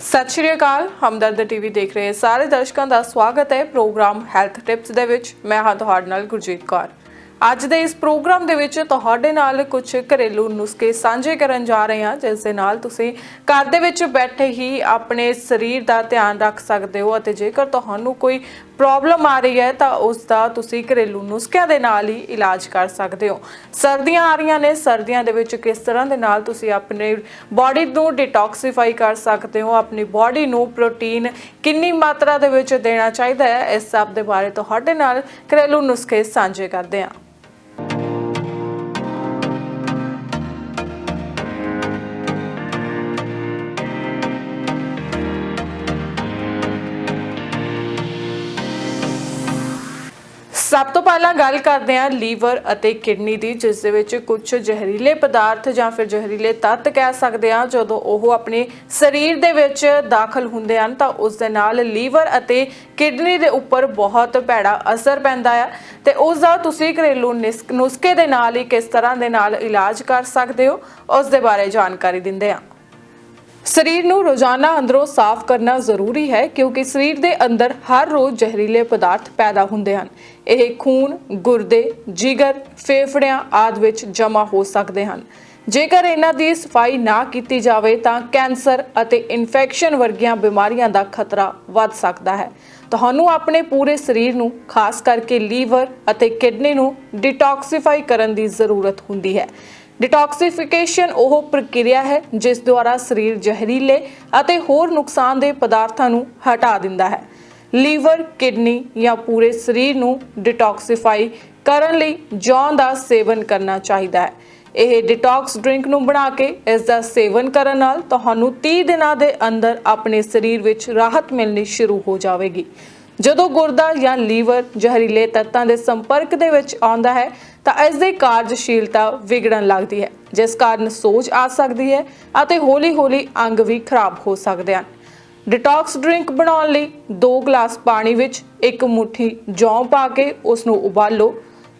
ਸਤਿ ਸ਼੍ਰੀ ਅਕਾਲ, ਹਮਦਰਦ ਟੀਵੀ ਦੇਖ ਰਹੇ ਸਾਰੇ ਦਰਸ਼ਕਾਂ ਦਾ ਸਵਾਗਤ ਹੈ ਪ੍ਰੋਗਰਾਮ ਹੈਲਥ ਟਿਪਸ ਦੇ ਵਿੱਚ। ਮੈਂ ਹਾਂ ਤੁਹਾਡੇ ਨਾਲ ਗੁਰਜੀਤ ਕੌਰ। ਅੱਜ ਦੇ ਇਸ ਪ੍ਰੋਗਰਾਮ ਦੇ ਵਿੱਚ ਤੁਹਾਡੇ ਨਾਲ ਕੁਝ ਘਰੇਲੂ ਨੁਸਖੇ ਸਾਂਝੇ ਕਰਨ ਜਾ ਰਹੇ ਹਾਂ, ਜਿਸ ਦੇ ਨਾਲ ਤੁਸੀਂ ਘਰ ਦੇ ਵਿੱਚ ਬੈਠੇ ਹੀ ਆਪਣੇ ਸਰੀਰ ਦਾ ਧਿਆਨ ਰੱਖ ਸਕਦੇ ਹੋ ਅਤੇ ਜੇਕਰ ਤੁਹਾਨੂੰ ਕੋਈ ਪ੍ਰੋਬਲਮ ਆ ਰਹੀ ਹੈ ਤਾਂ ਉਸ ਦਾ ਤੁਸੀਂ ਘਰੇਲੂ ਨੁਸਖਿਆਂ ਦੇ ਨਾਲ ਹੀ ਇਲਾਜ ਕਰ ਸਕਦੇ ਹੋ। ਸਰਦੀਆਂ ਆ ਰਹੀਆਂ ਨੇ, ਸਰਦੀਆਂ ਦੇ ਵਿੱਚ ਕਿਸ ਤਰ੍ਹਾਂ ਦੇ ਨਾਲ ਤੁਸੀਂ ਆਪਣੇ ਬਾਡੀ ਨੂੰ ਡਿਟੌਕਸੀਫਾਈ ਕਰ ਸਕਦੇ ਹੋ, ਆਪਣੀ ਬਾਡੀ ਨੂੰ ਪ੍ਰੋਟੀਨ ਕਿੰਨੀ ਮਾਤਰਾ ਦੇ ਵਿੱਚ ਦੇਣਾ ਚਾਹੀਦਾ ਹੈ, ਇਸ ਸਭ ਦੇ ਬਾਰੇ ਤੁਹਾਡੇ ਨਾਲ ਘਰੇਲੂ ਨੁਸਖੇ ਸਾਂਝੇ ਕਰਦੇ ਹਾਂ। ਸਭ ਤੋਂ ਪਹਿਲਾਂ ਗੱਲ ਕਰਦੇ ਹਾਂ ਲੀਵਰ ਅਤੇ ਕਿਡਨੀ ਦੀ, ਜਿਸ ਦੇ ਵਿੱਚ ਕੁਝ ਜ਼ਹਿਰੀਲੇ ਪਦਾਰਥ ਜਾਂ ਫਿਰ ਜ਼ਹਿਰੀਲੇ ਤੱਤ ਕਹਿ ਸਕਦੇ ਹਾਂ, ਜਦੋਂ ਉਹ ਆਪਣੇ ਸਰੀਰ ਦੇ ਵਿੱਚ ਦਾਖਲ ਹੁੰਦੇ ਹਨ, ਤਾਂ ਉਸ ਦੇ ਨਾਲ ਲੀਵਰ ਅਤੇ ਕਿਡਨੀ ਦੇ ਉੱਪਰ ਬਹੁਤ ਭੈੜਾ ਅਸਰ ਪੈਂਦਾ ਹੈ ਤੇ ਉਸ ਦਾ ਤੁਸੀਂ ਘਰੇਲੂ ਨਿਸ- ਨੁਸਖੇ ਦੇ ਨਾਲ ਹੀ ਕਿਸ ਤਰ੍ਹਾਂ ਦੇ ਨਾਲ ਇਲਾਜ ਕਰ ਸਕਦੇ ਹੋ, ਉਸ ਦੇ ਬਾਰੇ ਜਾਣਕਾਰੀ ਦਿੰਦੇ ਹਾਂ। ਸਰੀਰ ਨੂੰ ਰੋਜ਼ਾਨਾ ਅੰਦਰੋਂ ਸਾਫ਼ ਕਰਨਾ ਜ਼ਰੂਰੀ ਹੈ ਕਿਉਂਕਿ ਸਰੀਰ ਦੇ ਅੰਦਰ ਹਰ ਰੋਜ਼ ਜ਼ਹਿਰੀਲੇ ਪਦਾਰਥ ਪੈਦਾ ਹੁੰਦੇ ਹਨ। ਇਹ ਖੂਨ, ਗੁਰਦੇ, ਜਿਗਰ, ਫੇਫੜਿਆਂ ਆਦਿ ਵਿੱਚ ਜਮ੍ਹਾਂ ਹੋ ਸਕਦੇ ਹਨ। ਜੇਕਰ ਇਹਨਾਂ ਦੀ ਸਫ਼ਾਈ ਨਾ ਕੀਤੀ ਜਾਵੇ ਤਾਂ ਕੈਂਸਰ ਅਤੇ ਇਨਫੈਕਸ਼ਨ ਵਰਗੀਆਂ ਬਿਮਾਰੀਆਂ ਦਾ ਖਤਰਾ ਵੱਧ ਸਕਦਾ ਹੈ। ਤੁਹਾਨੂੰ ਆਪਣੇ ਪੂਰੇ ਸਰੀਰ ਨੂੰ, ਖਾਸ ਕਰਕੇ ਲੀਵਰ ਅਤੇ ਕਿਡਨੀ ਨੂੰ ਡਿਟੌਕਸੀਫਾਈ ਕਰਨ ਦੀ ਜ਼ਰੂਰਤ ਹੁੰਦੀ ਹੈ। ਡਿਟੌਕਸੀਫਿਕੇਸ਼ਨ ਉਹ ਪ੍ਰਕਿਰਿਆ ਹੈ, ਜਿਸ ਦੁਆਰਾ ਸਰੀਰ ਜ਼ਹਿਰੀਲੇ ਅਤੇ ਹੋਰ ਨੁਕਸਾਨਦੇਹ ਪਦਾਰਥਾਂ ਨੂੰ ਹਟਾ ਦਿੰਦਾ ਹੈ। ਲੀਵਰ ਕਿਡਨੀ ਜਾਂ ਪੂਰੇ ਸਰੀਰ ਨੂੰ ਡਿਟੌਕਸੀਫਾਈ ਕਰਨ ਲਈ ਜੌਂ ਦਾ ਸੇਵਨ ਕਰਨਾ ਚਾਹੀਦਾ ਹੈ। ਇਹ ਡਿਟੌਕਸ ਡਰਿੰਕ ਨੂੰ ਬਣਾ ਕੇ ਇਸ ਦਾ ਸੇਵਨ ਕਰਨ ਨਾਲ ਤੁਹਾਨੂੰ 30 ਦਿਨਾਂ ਦੇ ਅੰਦਰ ਆਪਣੇ ਸਰੀਰ ਵਿੱਚ ਰਾਹਤ ਮਿਲਣੀ ਸ਼ੁਰੂ ਹੋ ਜਾਵੇਗੀ। ਜਦੋਂ ਗੁਰਦਾ ਜਾਂ ਲੀਵਰ ਜ਼ਹਿਰੀਲੇ ਤੱਤਾਂ ਦੇ ਸੰਪਰਕ ਦੇ ਵਿੱਚ ਆਉਂਦਾ ਹੈ ਤਾਂ ਇਸ ਦੀ ਕਾਰਜਸ਼ੀਲਤਾ ਵਿਗੜਨ ਲੱਗਦੀ ਹੈ, ਜਿਸ ਕਾਰਨ ਸੋਜ ਆ ਸਕਦੀ ਹੈ ਅਤੇ ਹੌਲੀ-ਹੌਲੀ ਅੰਗ ਵੀ ਖਰਾਬ ਹੋ ਸਕਦੇ ਹਨ। ਡਿਟੌਕਸ ਡਰਿੰਕ ਬਣਾਉਣ ਲਈ 2 ਗਲਾਸ ਪਾਣੀ ਵਿੱਚ ਇੱਕ ਮੁਠੀ ਜੌਂ ਪਾ ਕੇ ਉਸ ਨੂੰ ਉਬਾਲੋ।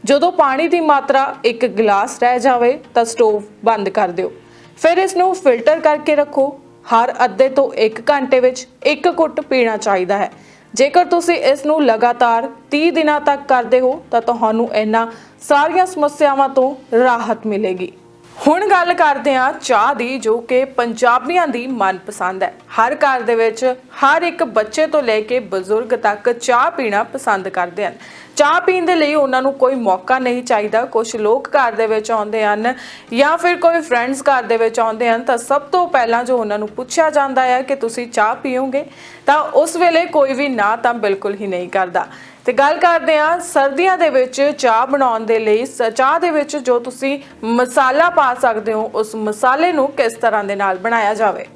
ਜਦੋਂ ਪਾਣੀ ਦੀ ਮਾਤਰਾ 1 ਗਲਾਸ ਰਹਿ ਜਾਵੇ, ਤਾਂ ਸਟੋਵ ਬੰਦ ਕਰ ਦਿਓ। ਫਿਰ ਇਸ ਨੂੰ ਫਿਲਟਰ ਕਰਕੇ ਰੱਖੋ। ਹਰ ਅੱਧੇ ਤੋਂ 1 ਘੰਟੇ ਵਿੱਚ ਇੱਕ ਘੁੱਟ ਪੀਣਾ ਚਾਹੀਦਾ ਹੈ। ਜੇਕਰ ਤੁਸੀਂ ਇਸ ਨੂੰ ਲਗਾਤਾਰ 30 ਦਿਨਾਂ ਤੱਕ ਕਰਦੇ ਹੋ, ਤਾਂ ਤੁਹਾਨੂੰ ਇਹਨਾਂ ਸਾਰੀਆਂ ਸਮੱਸਿਆਵਾਂ ਤੋਂ ਰਾਹਤ ਮਿਲੇਗੀ। ਹੁਣ ਗੱਲ ਕਰਦੇ ਹਾਂ ਚਾਹ ਦੀ, ਜੋ ਕਿ ਪੰਜਾਬੀਆਂ ਦੀ ਮਨਪਸੰਦ ਹੈ। ਹਰ ਘਰ ਦੇ ਵਿੱਚ ਹਰ ਇੱਕ ਬੱਚੇ ਤੋਂ ਲੈ ਕੇ ਬਜ਼ੁਰਗ ਤੱਕ ਚਾਹ ਪੀਣਾ ਪਸੰਦ ਕਰਦੇ ਹਨ। ਚਾਹ ਪੀਣ ਦੇ ਲਈ ਉਹਨਾਂ ਨੂੰ ਕੋਈ ਮੌਕਾ ਨਹੀਂ ਚਾਹੀਦਾ। ਕੁਝ ਲੋਕ ਘਰ ਦੇ ਵਿੱਚ ਆਉਂਦੇ ਹਨ ਜਾਂ ਫਿਰ ਕੋਈ ਫਰੈਂਡਸ ਘਰ ਦੇ ਵਿੱਚ ਆਉਂਦੇ ਹਨ, ਤਾਂ ਸਭ ਤੋਂ ਪਹਿਲਾਂ ਜੋ ਉਹਨਾਂ ਨੂੰ ਪੁੱਛਿਆ ਜਾਂਦਾ ਹੈ ਕਿ ਤੁਸੀਂ ਚਾਹ ਪੀਓਗੇ, ਤਾਂ ਉਸ ਵੇਲੇ ਕੋਈ ਵੀ ਨਾ ਤਾਂ ਬਿਲਕੁਲ ਹੀ ਨਹੀਂ ਕਰਦਾ। ਤੇ ਗੱਲ ਕਰਦੇ ਹਾਂ ਸਰਦੀਆਂ ਦੇ ਵਿੱਚ ਚਾਹ ਬਣਾਉਣ ਦੇ ਲਈ। ਸ- ਚਾਹ ਦੇ ਵਿੱਚ ਜੋ ਤੁਸੀਂ ਮਸਾਲਾ ਪਾ ਸਕਦੇ ਹੋ, ਉਸ ਮਸਾਲੇ ਨੂੰ ਕਿਸ ਤਰ੍ਹਾਂ ਦੇ ਨਾਲ ਬਣਾਇਆ ਜਾਵੇ?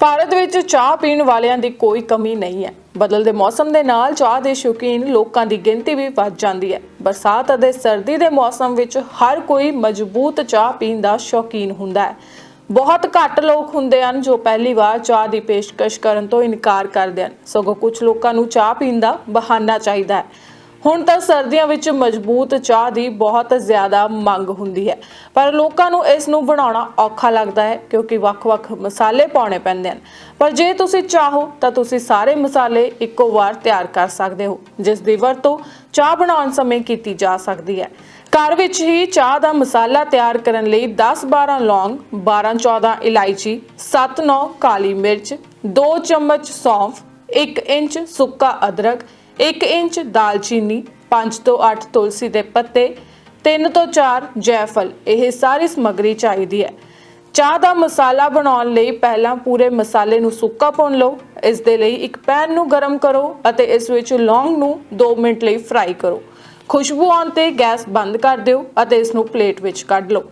ਭਾਰਤ ਵਿੱਚ ਚਾਹ ਪੀਣ ਵਾਲਿਆਂ ਦੀ ਕੋਈ ਕਮੀ ਨਹੀਂ ਹੈ। ਬਦਲਦੇ ਮੌਸਮ ਦੇ ਨਾਲ ਚਾਹ ਦੇ ਸ਼ੌਕੀਨ ਲੋਕਾਂ ਦੀ ਗਿਣਤੀ ਵੀ ਵੱਧ ਜਾਂਦੀ ਹੈ। ਬਰਸਾਤ ਅਤੇ ਸਰਦੀ ਦੇ ਮੌਸਮ ਵਿੱਚ ਹਰ ਕੋਈ ਮਜ਼ਬੂਤ ਚਾਹ ਪੀਣ ਦਾ ਸ਼ੌਕੀਨ ਹੁੰਦਾ ਹੈ। ਬਹੁਤ ਘੱਟ ਲੋਕ ਹੁੰਦੇ ਹਨ ਜੋ ਪਹਿਲੀ ਵਾਰ ਚਾਹ ਦੀ ਪੇਸ਼ਕਸ਼ ਕਰਨ ਤੋਂ ਇਨਕਾਰ ਕਰਦੇ ਹਨ। ਸਗੋਂ ਕੁਝ ਲੋਕਾਂ ਨੂੰ ਚਾਹ ਪੀਣ ਦਾ ਬਹਾਨਾ ਚਾਹੀਦਾ ਹੈ। ਹੁਣ ਤਾਂ ਸਰਦੀਆਂ ਵਿੱਚ ਮਜ਼ਬੂਤ ਚਾਹ ਦੀ ਬਹੁਤ ਜ਼ਿਆਦਾ ਮੰਗ ਹੁੰਦੀ ਹੈ। ਪਰ ਲੋਕਾਂ ਨੂੰ ਇਸ ਨੂੰ ਬਣਾਉਣਾ ਔਖਾ ਲੱਗਦਾ ਹੈ ਕਿਉਂਕਿ ਵੱਖ-ਵੱਖ ਮਸਾਲੇ ਪਾਉਣੇ ਪੈਂਦੇ ਹਨ। ਪਰ ਜੇ ਤੁਸੀਂ ਚਾਹੋ ਤਾਂ ਤੁਸੀਂ ਸਾਰੇ ਮਸਾਲੇ ਇੱਕੋ ਵਾਰ ਤਿਆਰ ਕਰ ਸਕਦੇ ਹੋ, ਜਿਸ ਦੀ ਵਰਤੋਂ ਚਾਹ ਬਣਾਉਣ ਸਮੇਂ ਕੀਤੀ ਜਾ ਸਕਦੀ ਹੈ। ਘਰ ਵਿੱਚ ਹੀ ਚਾਹ ਦਾ ਮਸਾਲਾ ਤਿਆਰ ਕਰਨ ਲਈ 10-12 ਲੌਂਗ 12-14 ਇਲਾਇਚੀ 7-9 ਕਾਲੀ ਮਿਰਚ 2 ਚਮਚ ਸੌਂਫ 1 ਇੰਚ ਸੁੱਕਾ ਅਦਰਕ 1 ਇੰਚ ਦਾਲਚੀਨੀ 5 ਤੋਂ 8 ਤੁਲਸੀ ਦੇ ਪੱਤੇ 3 ਤੋਂ 4 ਜੈਫਲ। ਇਹ ਸਾਰੀ ਸਮੱਗਰੀ ਚਾਹੀਦੀ ਹੈ। ਚਾਹ ਦਾ ਮਸਾਲਾ ਬਣਾਉਣ ਲਈ ਪਹਿਲਾਂ ਪੂਰੇ ਮਸਾਲੇ ਨੂੰ ਸੁੱਕਾ ਭੁੰਨ ਲਓ। ਇਸ ਦੇ ਲਈ ਇੱਕ ਪੈਨ ਨੂੰ ਗਰਮ ਕਰੋ ਅਤੇ ਇਸ ਵਿੱਚ ਲੌਂਗ ਨੂੰ 2 ਮਿੰਟ ਲਈ ਫਰਾਈ ਕਰੋ। ਖੁਸ਼ਬੂ ਆਉਣ ਤੇ ਗੈਸ ਬੰਦ ਕਰ ਦਿਓ ਅਤੇ ਇਸ ਨੂੰ ਪਲੇਟ ਵਿੱਚ ਕੱਢ ਲਓ।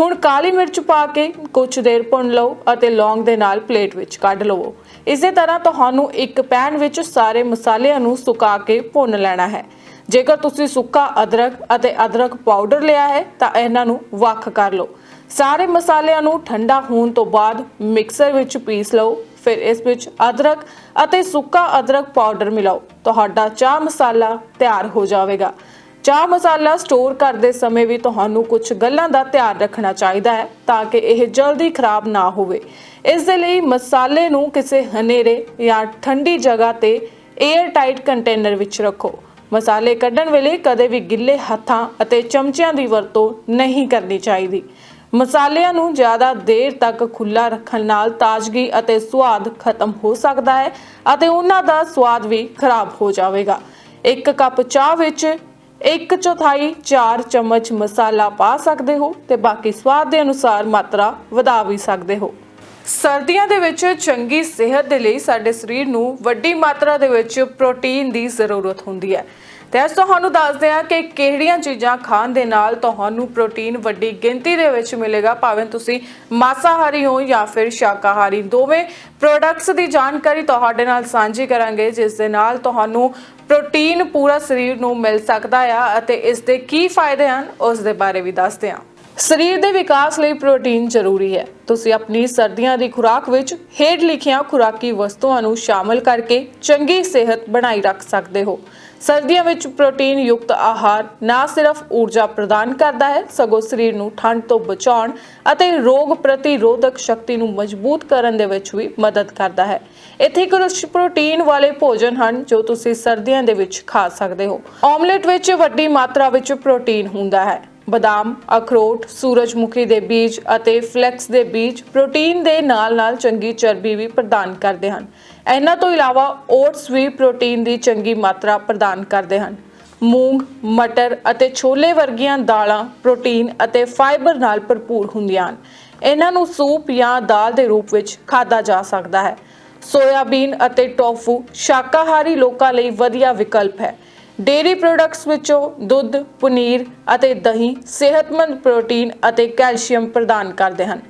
ਹੁਣ ਕਾਲੀ ਮਿਰਚ ਪਾ ਕੇ ਕੁਝ ਦੇਰ ਭੁੰਨ ਲਓ ਅਤੇ ਲੌਂਗ ਦੇ ਨਾਲ ਪਲੇਟ ਵਿੱਚ ਕੱਢ ਲਵੋ ਇਸੇ ਤਰ੍ਹਾਂ ਤੁਹਾਨੂੰ ਇੱਕ ਪੈਨ ਵਿੱਚ ਸਾਰੇ ਮਸਾਲਿਆਂ ਨੂੰ ਸੁਕਾ ਕੇ ਭੁੰਨ ਲੈਣਾ ਹੈ। ਜੇਕਰ ਤੁਸੀਂ ਸੁੱਕਾ ਅਦਰਕ ਅਤੇ ਅਦਰਕ ਪਾਊਡਰ ਲਿਆ ਹੈ, ਤਾਂ ਇਹਨਾਂ ਨੂੰ ਵੱਖ ਕਰ ਲਓ। ਸਾਰੇ ਮਸਾਲਿਆਂ ਨੂੰ ਠੰਡਾ ਹੋਣ ਤੋਂ ਬਾਅਦ ਮਿਕਸਰ ਵਿੱਚ ਪੀਸ ਲਓ। ਫਿਰ ਇਸ ਵਿੱਚ ਅਦਰਕ ਅਤੇ ਸੁੱਕਾ ਅਦਰਕ ਪਾਊਡਰ ਮਿਲਾਓ। ਤੁਹਾਡਾ ਚਾਹ ਮਸਾਲਾ ਤਿਆਰ ਹੋ ਜਾਵੇਗਾ। ਚਾਹ ਮਸਾਲਾ ਸਟੋਰ ਕਰਦੇ ਸਮੇਂ ਵੀ ਤੁਹਾਨੂੰ ਕੁਝ ਗੱਲਾਂ ਦਾ ਧਿਆਨ ਰੱਖਣਾ ਚਾਹੀਦਾ ਹੈ ਤਾਂ ਕਿ ਇਹ ਜਲਦੀ ਖਰਾਬ ਨਾ ਹੋਵੇ। ਇਸ ਦੇ ਲਈ ਮਸਾਲੇ ਨੂੰ ਕਿਸੇ ਹਨੇਰੇ ਜਾਂ ਠੰਡੀ ਜਗ੍ਹਾ ਤੇ 에ਅਰ ਟਾਈਟ ਕੰਟੇਨਰ ਵਿੱਚ ਰੱਖੋ। ਮਸਾਲੇ ਕੱਢਣ ਵੇਲੇ ਕਦੇ ਵੀ ਗਿੱਲੇ ਹੱਥਾਂ ਅਤੇ ਚਮਚਿਆਂ ਦੀ ਵਰਤੋਂ ਨਹੀਂ ਕਰਨੀ ਚਾਹੀਦੀ। ਮਸਾਲਿਆਂ ਨੂੰ ਜ਼ਿਆਦਾ ਦੇਰ ਤੱਕ ਖੁੱਲਾ ਰੱਖਣ ਨਾਲ ਤਾਜ਼ਗੀ ਅਤੇ ਸਵਾਦ ਖਤਮ ਹੋ ਸਕਦਾ ਹੈ ਅਤੇ ਉਹਨਾਂ ਦਾ ਸਵਾਦ ਵੀ ਖਰਾਬ ਹੋ ਜਾਵੇਗਾ। ਇੱਕ ਕੱਪ ਚਾਹ ਵਿੱਚ ਇੱਕ ਚੌਥਾਈ 4 ਚਮਚ ਮਸਾਲਾ ਪਾ ਸਕਦੇ ਹੋ ਤੇ ਬਾਕੀ ਸਵਾਦ ਦੇ ਅਨੁਸਾਰ ਮਾਤਰਾ ਵਧਾ ਵੀ ਸਕਦੇ ਹੋ। ਸਰਦੀਆਂ ਦੇ ਵਿੱਚ ਚੰਗੀ ਸਿਹਤ ਦੇ ਲਈ ਸਾਡੇ ਸਰੀਰ ਨੂੰ ਵੱਡੀ ਮਾਤਰਾ ਦੇ ਵਿੱਚ ਪ੍ਰੋਟੀਨ ਦੀ ਜ਼ਰੂਰਤ ਹੁੰਦੀ ਹੈ। ਤੇ ਅੱਜ ਤੁਹਾਨੂੰ ਦੱਸਦੇ ਹਾਂ ਕਿ ਕਿਹੜੀਆਂ ਚੀਜ਼ਾਂ ਖਾਣ ਦੇ ਨਾਲ ਤੁਹਾਨੂੰ ਪ੍ਰੋਟੀਨ ਵੱਡੀ ਗਿਣਤੀ ਦੇ ਵਿੱਚ ਮਿਲੇਗਾ। ਭਾਵੇਂ ਤੁਸੀਂ ਮਾਸਾਹਾਰੀ ਹੋ ਜਾਂ ਫਿਰ ਸ਼ਾਕਾਹਾਰੀ। ਦੋਵੇਂ ਪ੍ਰੋਡਕਟਸ ਦੀ ਜਾਣਕਾਰੀ ਤੁਹਾਡੇ ਨਾਲ ਸਾਂਝੀ ਕਰਾਂਗੇ, ਜਿਸ ਦੇ ਨਾਲ ਤੁਹਾਨੂੰ ਪ੍ਰੋਟੀਨ ਪੂਰਾ ਸਰੀਰ ਨੂੰ ਮਿਲ ਸਕਦਾ ਆ ਅਤੇ ਇਸ ਦੇ ਕੀ ਫਾਇਦੇ ਹਨ, ਉਸ ਦੇ ਬਾਰੇ ਵੀ ਦੱਸਦੇ ਹਾਂ। ਸਰੀਰ ਦੇ ਵਿਕਾਸ ਲਈ ਪ੍ਰੋਟੀਨ ਜ਼ਰੂਰੀ ਹੈ। ਤੁਸੀਂ ਆਪਣੀ ਸਰਦੀਆਂ ਦੀ ਖੁਰਾਕ ਵਿੱਚ ਹੇਠ ਲਿਖੀਆਂ ਖੁਰਾਕੀ ਵਸਤੂਆਂ ਨੂੰ ਸ਼ਾਮਲ ਕਰਕੇ ਚੰਗੀ ਸਿਹਤ ਬਣਾਈ ਰੱਖ ਸਕਦੇ ਹੋ। ਸਰਦੀਆਂ ਵਿੱਚ ਪ੍ਰੋਟੀਨ ਯੁਕਤ ਆਹਾਰ ਨਾ ਸਿਰਫ ਊਰਜਾ ਪ੍ਰਦਾਨ ਕਰਦਾ ਹੈ, ਸਗੋਂ ਸਰੀਰ ਨੂੰ ਠੰਡ ਤੋਂ ਬਚਾਉਣ ਅਤੇ ਰੋਗ ਪ੍ਰਤੀਰੋਧਕ ਸ਼ਕਤੀ ਨੂੰ ਮਜ਼ਬੂਤ ਕਰਨ ਦੇ ਵਿੱਚ ਵੀ ਮਦਦ ਕਰਦਾ ਹੈ। ਇੱਥੇ ਕੁਝ ਪ੍ਰੋਟੀਨ ਵਾਲੇ ਭੋਜਨ ਹਨ ਜੋ ਤੁਸੀਂ ਸਰਦੀਆਂ ਦੇ ਵਿੱਚ ਖਾ ਸਕਦੇ ਹੋ। ਆਮਲੇਟ ਵਿੱਚ ਵੱਡੀ ਮਾਤਰਾ ਵਿੱਚ ਪ੍ਰੋਟੀਨ ਹੁੰਦਾ ਹੈ। ਬਦਾਮ, ਅਖਰੋਟ, ਸੂਰਜਮੁਖੀ ਦੇ ਬੀਜ ਅਤੇ ਫਲੈਕਸ ਦੇ ਬੀਜ ਪ੍ਰੋਟੀਨ ਦੇ ਨਾਲ-ਨਾਲ ਚੰਗੀ ਚਰਬੀ ਵੀ ਪ੍ਰਦਾਨ ਕਰਦੇ ਹਨ। ਇਹਨਾਂ ਤੋਂ ਇਲਾਵਾ ਓਟਸ ਵੀ ਪ੍ਰੋਟੀਨ ਦੀ ਚੰਗੀ ਮਾਤਰਾ ਪ੍ਰਦਾਨ ਕਰਦੇ ਹਨ। ਮੂੰਗ, ਮਟਰ ਅਤੇ ਛੋਲੇ ਵਰਗੀਆਂ ਦਾਲਾਂ ਪ੍ਰੋਟੀਨ ਅਤੇ ਫਾਈਬਰ ਨਾਲ ਭਰਪੂਰ ਹੁੰਦੀਆਂ ਹਨ। ਇਹਨਾਂ ਨੂੰ ਸੂਪ ਜਾਂ ਦਾਲ ਦੇ ਰੂਪ ਵਿੱਚ ਖਾਧਾ ਜਾ ਸਕਦਾ ਹੈ। ਸੋਇਆਬੀਨ ਅਤੇ ਟੋਫੂ ਸ਼ਾਕਾਹਾਰੀ ਲੋਕਾਂ ਲਈ ਵਧੀਆ ਵਿਕਲਪ ਹੈ। ਡੇਰੀ ਪ੍ਰੋਡਕਟਸ ਵਿੱਚੋਂ ਦੁੱਧ, ਪਨੀਰ ਅਤੇ ਦਹੀਂ ਸਿਹਤਮੰਦ ਪ੍ਰੋਟੀਨ ਅਤੇ ਕੈਲਸ਼ੀਅਮ ਪ੍ਰਦਾਨ ਕਰਦੇ ਹਨ।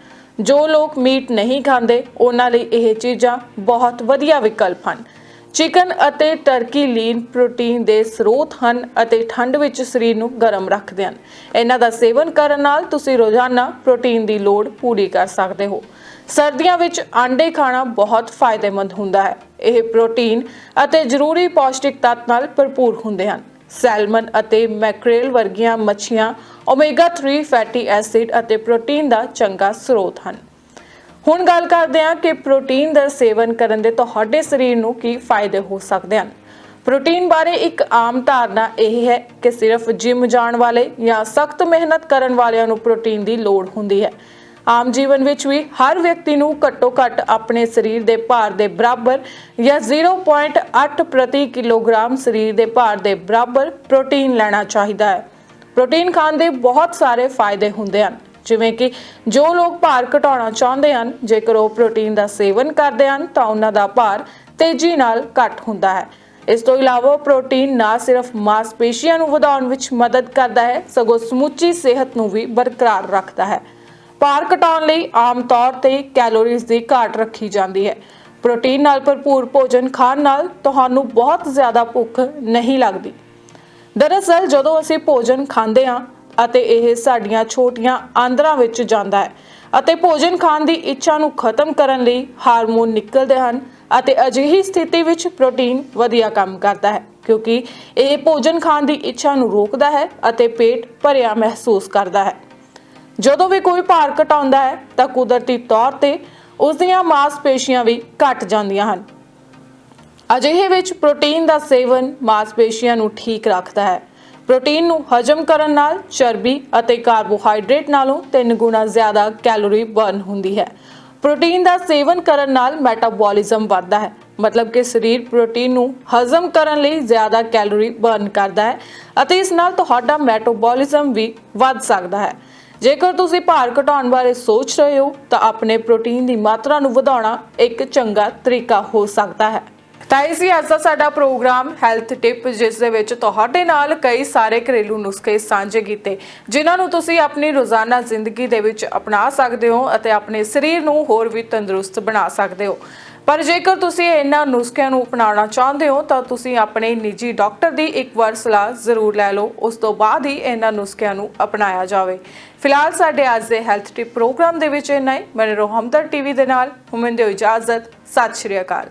ਜੋ ਲੋਕ ਮੀਟ ਨਹੀਂ ਖਾਂਦੇ ਉਹਨਾਂ ਲਈ ਇਹ ਚੀਜ਼ਾਂ ਬਹੁਤ ਵਧੀਆ ਵਿਕਲਪ ਹਨ। ਚਿਕਨ ਅਤੇ ਟਰਕੀ ਲੀਨ ਪ੍ਰੋਟੀਨ ਦੇ ਸਰੋਤ ਹਨ ਅਤੇ ਠੰਡ ਵਿੱਚ ਸਰੀਰ ਨੂੰ ਗਰਮ ਰੱਖਦੇ ਹਨ। ਇਹਨਾਂ ਦਾ ਸੇਵਨ ਕਰਨ ਨਾਲ ਤੁਸੀਂ ਰੋਜ਼ਾਨਾ ਪ੍ਰੋਟੀਨ ਦੀ ਲੋੜ ਪੂਰੀ ਕਰ ਸਕਦੇ ਹੋ। ਸਰਦੀਆਂ ਵਿੱਚ ਆਂਡੇ ਖਾਣਾ ਬਹੁਤ ਫਾਇਦੇਮੰਦ ਹੁੰਦਾ ਹੈ। ਇਹ ਪ੍ਰੋਟੀਨ ਅਤੇ ਜ਼ਰੂਰੀ ਪੌਸ਼ਟਿਕ ਤੱਤ ਨਾਲ ਭਰਪੂਰ ਹੁੰਦੇ ਹਨ। ਸੈਲਮਨ ਅਤੇ ਮੈਕਰੇਲ ਵਰਗੀਆਂ ਮੱਛੀਆਂ, ਓਮੇਗਾ 3 ਫੈਟੀ ਐਸਿਡ ਅਤੇ ਪ੍ਰੋਟੀਨ ਦਾ ਚੰਗਾ ਸਰੋਤ ਹਨ। ਹੁਣ ਗੱਲ ਕਰਦੇ ਹਾਂ ਕਿ ਪ੍ਰੋਟੀਨ ਦਾ ਸੇਵਨ ਕਰਨ ਦੇ ਤੁਹਾਡੇ ਸਰੀਰ ਨੂੰ ਕੀ ਫਾਇਦੇ ਹੋ ਸਕਦੇ ਹਨ। ਪ੍ਰੋਟੀਨ ਬਾਰੇ ਇੱਕ ਆਮ ਧਾਰਨਾ ਇਹ ਹੈ ਕਿ ਸਿਰਫ ਜਿਮ ਜਾਣ ਵਾਲੇ ਜਾਂ ਸਖਤ ਮਿਹਨਤ ਕਰਨ ਵਾਲਿਆਂ ਨੂੰ ਪ੍ਰੋਟੀਨ ਦੀ ਲੋੜ ਹੁੰਦੀ ਹੈ। ਆਮ ਜੀਵਨ ਵਿੱਚ ਵੀ ਹਰ ਵਿਅਕਤੀ ਨੂੰ ਘੱਟੋ ਘੱਟ ਆਪਣੇ ਸਰੀਰ ਦੇ ਭਾਰ ਦੇ ਬਰਾਬਰ ਜਾਂ 0.8 ਪ੍ਰਤੀ ਕਿਲੋਗ੍ਰਾਮ ਸਰੀਰ ਦੇ ਭਾਰ ਦੇ ਬਰਾਬਰ ਪ੍ਰੋਟੀਨ ਲੈਣਾ ਚਾਹੀਦਾ ਹੈ। ਪ੍ਰੋਟੀਨ ਖਾਣ ਦੇ ਬਹੁਤ ਸਾਰੇ ਫਾਇਦੇ ਹੁੰਦੇ ਹਨ, ਜਿਵੇਂ ਕਿ ਜੋ ਲੋਕ ਭਾਰ ਘਟਾਉਣਾ ਚਾਹੁੰਦੇ ਹਨ, ਜੇਕਰ ਉਹ ਪ੍ਰੋਟੀਨ ਦਾ ਸੇਵਨ ਕਰਦੇ ਹਨ, ਤਾਂ ਉਹਨਾਂ ਦਾ ਭਾਰ ਤੇਜ਼ੀ ਨਾਲ ਘਟ ਹੁੰਦਾ ਹੈ। ਇਸ ਤੋਂ ਇਲਾਵਾ ਪ੍ਰੋਟੀਨ ਨਾ ਸਿਰਫ ਮਾਸਪੇਸ਼ੀਆਂ ਨੂੰ ਵਧਾਉਣ ਵਿੱਚ ਮਦਦ ਕਰਦਾ ਹੈ, ਸਗੋਂ ਸਮੁੱਚੀ ਸਿਹਤ ਨੂੰ ਵੀ ਬਰਕਰਾਰ ਰੱਖਦਾ ਹੈ। ਭਾਰ ਘਟਾਉਣ ਲਈ ਆਮ ਤੌਰ ਤੇ ਕੈਲੋਰੀਜ਼ ਦੀ ਘਾਟ ਰੱਖੀ ਜਾਂਦੀ ਹੈ। ਪ੍ਰੋਟੀਨ ਨਾਲ ਭਰਪੂਰ ਭੋਜਨ ਖਾਣ ਨਾਲ ਤੁਹਾਨੂੰ ਬਹੁਤ ਜ਼ਿਆਦਾ ਭੁੱਖ ਨਹੀਂ ਲੱਗਦੀ। ਦਰਅਸਲ, ਜਦੋਂ ਅਸੀਂ ਭੋਜਨ ਖਾਂਦੇ ਹਾਂ ਅਤੇ ਇਹ ਸਾਡੀਆਂ ਛੋਟੀਆਂ ਆਂਦਰਾਂ ਵਿੱਚ ਜਾਂਦਾ ਹੈ ਅਤੇ ਭੋਜਨ ਖਾਣ ਦੀ ਇੱਛਾ ਨੂੰ ਖਤਮ ਕਰਨ ਲਈ ਹਾਰਮੋਨ ਨਿਕਲਦੇ ਹਨ ਅਤੇ ਅਜਿਹੀ ਸਥਿਤੀ ਵਿੱਚ ਪ੍ਰੋਟੀਨ ਵਧੀਆ ਕੰਮ ਕਰਦਾ ਹੈ, ਕਿਉਂਕਿ ਇਹ ਭੋਜਨ ਖਾਣ ਦੀ ਇੱਛਾ ਨੂੰ ਰੋਕਦਾ ਹੈ ਅਤੇ ਪੇਟ ਭਰਿਆ ਮਹਿਸੂਸ ਕਰਦਾ ਹੈ। ਜਦੋਂ ਵੀ ਕੋਈ ਭਾਰ ਘਟਾਉਂਦਾ ਹੈ ਤਾਂ ਕੁਦਰਤੀ ਤੌਰ ਤੇ ਉਸ ਦੀਆਂ ਮਾਸਪੇਸ਼ੀਆਂ ਵੀ ਘਟ ਜਾਂਦੀਆਂ ਹਨ। ਅਜਿਹੇ ਵਿੱਚ ਪ੍ਰੋਟੀਨ ਦਾ ਸੇਵਨ ਮਾਸਪੇਸ਼ੀਆਂ ਨੂੰ ਠੀਕ ਰੱਖਦਾ ਹੈ। ਪ੍ਰੋਟੀਨ ਨੂੰ ਹਜਮ ਕਰਨ ਨਾਲ ਚਰਬੀ ਅਤੇ ਕਾਰਬੋਹਾਈਡਰੇਟ ਨਾਲੋਂ 3 ਗੁਣਾ ਜ਼ਿਆਦਾ ਕੈਲੋਰੀ ਬਰਨ ਹੁੰਦੀ ਹੈ। ਪ੍ਰੋਟੀਨ ਦਾ ਸੇਵਨ ਕਰਨ ਨਾਲ ਮੈਟਾਬੋਲਿਜ਼ਮ ਵੱਧਦਾ ਹੈ, ਮਤਲਬ ਕਿ ਸਰੀਰ ਪ੍ਰੋਟੀਨ ਨੂੰ ਹਜ਼ਮ ਕਰਨ ਲਈ ਜ਼ਿਆਦਾ ਕੈਲੋਰੀ ਬਰਨ ਕਰਦਾ ਹੈ ਅਤੇ ਇਸ ਨਾਲ ਤੁਹਾਡਾ ਮੈਟਾਬੋਲਿਜ਼ਮ ਵੀ ਵੱਧ ਸਕਦਾ ਹੈ। ਜੇਕਰ ਤੁਸੀਂ ਭਾਰ ਘਟਾਉਣ ਬਾਰੇ ਸੋਚ ਰਹੇ ਹੋ, ਤਾਂ ਆਪਣੇ ਪ੍ਰੋਟੀਨ ਦੀ ਮਾਤਰਾ ਨੂੰ ਵਧਾਉਣਾ ਇੱਕ ਚੰਗਾ ਤਰੀਕਾ ਹੋ ਸਕਦਾ ਹੈ। ਤਾਂ ਇਹ ਸੀ ਅੱਜ ਦਾ ਸਾਡਾ ਪ੍ਰੋਗਰਾਮ ਹੈਲਥ ਟਿਪ, ਜਿਸ ਦੇ ਵਿੱਚ ਤੁਹਾਡੇ ਨਾਲ ਕਈ ਸਾਰੇ ਘਰੇਲੂ ਨੁਸਖੇ ਸਾਂਝੇ ਕੀਤੇ, ਜਿਨ੍ਹਾਂ ਨੂੰ ਤੁਸੀਂ ਆਪਣੀ ਰੋਜ਼ਾਨਾ ਜ਼ਿੰਦਗੀ ਦੇ ਵਿੱਚ ਅਪਣਾ ਸਕਦੇ ਹੋ ਅਤੇ ਆਪਣੇ ਸਰੀਰ ਨੂੰ ਹੋਰ ਵੀ ਤੰਦਰੁਸਤ ਬਣਾ ਸਕਦੇ ਹੋ। ਪਰ ਜੇਕਰ ਤੁਸੀਂ ਇਹਨਾਂ ਨੁਸਖਿਆਂ ਨੂੰ ਅਪਣਾਉਣਾ ਚਾਹੁੰਦੇ ਹੋ, ਤਾਂ ਤੁਸੀਂ ਆਪਣੇ ਨਿੱਜੀ ਡਾਕਟਰ ਦੀ ਇੱਕ ਵਾਰ ਸਲਾਹ ਜ਼ਰੂਰ ਲੈ ਲਓ। ਉਸ ਤੋਂ ਬਾਅਦ ਹੀ ਇਹਨਾਂ ਨੁਸਖਿਆਂ ਨੂੰ ਅਪਣਾਇਆ ਜਾਵੇ। ਫਿਲਹਾਲ ਸਾਡੇ ਅੱਜ ਦੇ ਹੈਲਥ ਟਿਪ ਪ੍ਰੋਗਰਾਮ ਦੇ ਵਿੱਚ ਇੰਨਾ ਹੀ। ਮੈਨੂੰ ਰਹੋ ਹਮਦਰ ਟੀਵੀ ਦੇ ਨਾਲ ਹੁਮਨ ਦਿਓ ਇਜਾਜ਼ਤ। ਸਤਿ ਸ਼੍ਰੀ ਅਕਾਲ।